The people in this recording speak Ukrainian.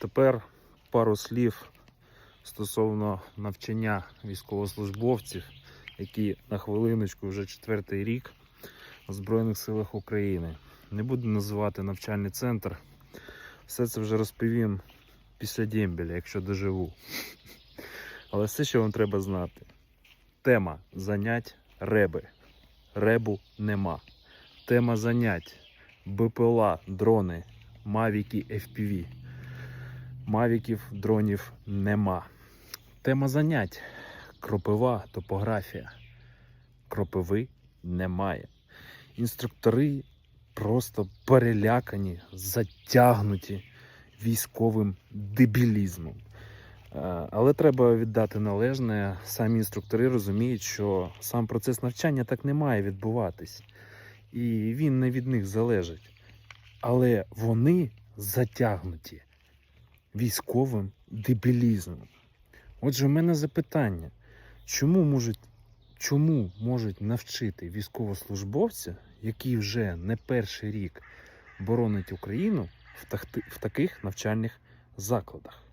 тепер пару слів стосовно навчання військовослужбовців, які на хвилиночку вже четвертий рік у Збройних силах України. Не буду називати навчальний центр. Все це вже розповім після дембеля, якщо доживу. Але все, що вам треба знати. Тема занять реби. Ребу нема. Тема занять БПЛА, дрони, мавіки FPV. Мавіків, дронів нема. Тема занять кропива, топографія. Кропиви немає. Інструктори просто перелякані, затягнуті військовим дебілізмом. Е, Але треба віддати належне. Самі інструктори розуміють, що сам процес навчання так не має відбуватись. І він не від них залежить. Але вони затягнуті військовим дебілізмом. Отже, в мене запитання: чому можуть, чому можуть навчити військовослужбовця, який вже не перший рік боронить Україну в, таких навчальних закладах?